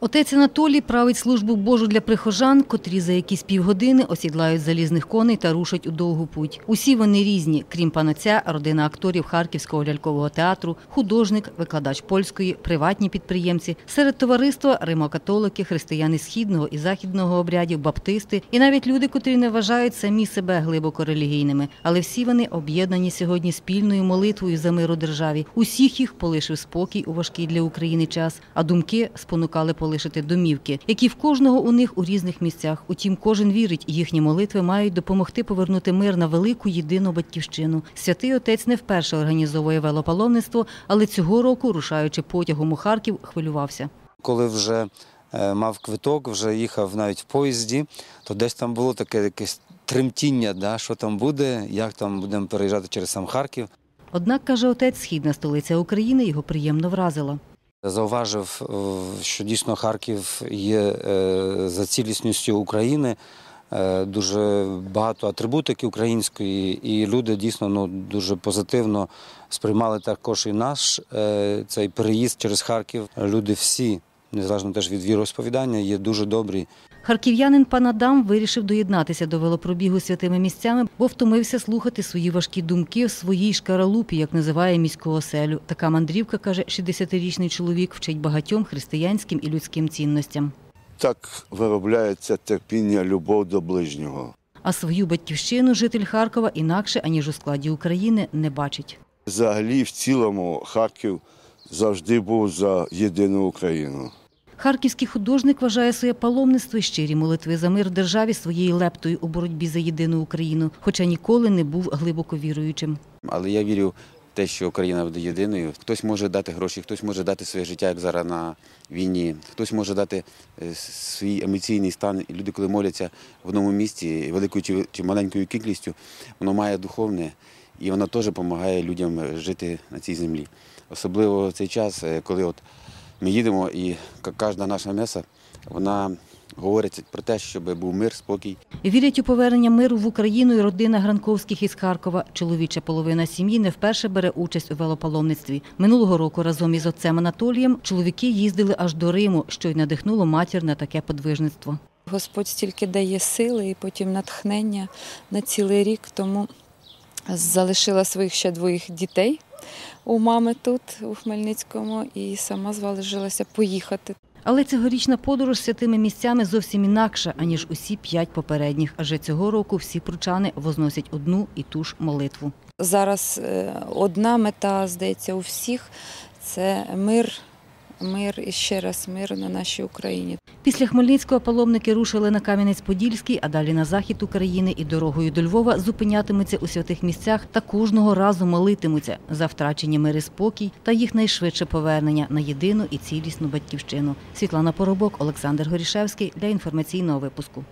Отець Анатолій править службу Божу для прихожан, котрі за якісь півгодини осідлають залізних коней та рушать у довгу путь. Усі вони різні, крім панотця, родина акторів Харківського лялькового театру, художник, викладач польської, приватні підприємці, серед товариства римокатолики, християни східного і західного обрядів, баптисти і навіть люди, котрі не вважають самі себе глибоко релігійними. Але всі вони об'єднані сьогодні спільною молитвою за мир у державі. Усіх їх полишив спокій у важкий для України час, а думки спонукали полишити домівки, які в кожного у них у різних місцях. Утім, кожен вірить, їхні молитви мають допомогти повернути мир на велику єдину батьківщину. Святий отець не вперше організовує велопаломництво, але цього року, рушаючи потягом у Харків, хвилювався. Коли вже е, мав квиток, вже їхав навіть в поїзді, то десь там було таке якесь тремтіння, да, що там буде, як там будемо переїжджати через сам Харків. Однак, каже отець, східна столиця України його приємно вразила. Зауважив, е, що дійсно Харків є е, за цілісністю України. е, Дуже багато атрибутики української, і люди дійсно ну, дуже позитивно сприймали також і наш цей переїзд через Харків. Люди всі, незалежно теж від віросповідання, є дуже добрі. Харків'янин пан Адам вирішив доєднатися до велопробігу святими місцями, бо втомився слухати свої важкі думки в своїй шкаралупі, як називає міську оселю. Така мандрівка, каже 60-річний чоловік, вчить багатьом християнським і людським цінностям. Так виробляється терпіння, любов до ближнього. А свою батьківщину житель Харкова інакше аніж у складі України не бачить. Взагалі, в цілому, Харків завжди був за єдину Україну. Харківський художник вважає своє паломництво і щирі молитви за мир в державі своєю лептою у боротьбі за єдину Україну, хоча ніколи не був глибоко віруючим. Але я вірю в те, що Україна буде єдиною. Хтось може дати гроші, хтось може дати своє життя, як зараз на війні, хтось може дати е, свій емоційний стан. Люди, коли моляться в одному місці, великою чи- маленькою кількістю, воно має духовне і воно теж допомагає людям жити на цій землі. Особливо цей час, е, коли от ми їдемо, і кожна наша меса, вона говорить про те, щоб був мир, спокій. Вірять у повернення миру в Україну і родина Гранковських із Харкова. Чоловіча половина сім'ї не вперше бере участь у велопаломництві. Минулого року разом із отцем Анатолієм чоловіки їздили аж до Риму, що й надихнуло матір на таке подвижництво. Господь стільки дає сили і потім натхнення на цілий рік. Тому залишила своїх ще двоїх дітей у мами тут, у Хмельницькому, і сама зважилася поїхати. Але цьогорічна подорож святими місцями зовсім інакша, аніж усі п'ять попередніх. Адже цього року всі пручани возносять одну і ту ж молитву. Зараз е, одна мета, здається, у всіх це мир, мир і ще раз мир на нашій Україні. Після Хмельницького паломники рушили на Кам'янець-Подільський, а далі на захід України і дорогою до Львова зупинятимуться у святих місцях та кожного разу молитимуться за втрачені мир і спокій та їх найшвидше повернення на єдину і цілісну батьківщину. Світлана Поробок, Олександр Горішевський для інформаційного випуску.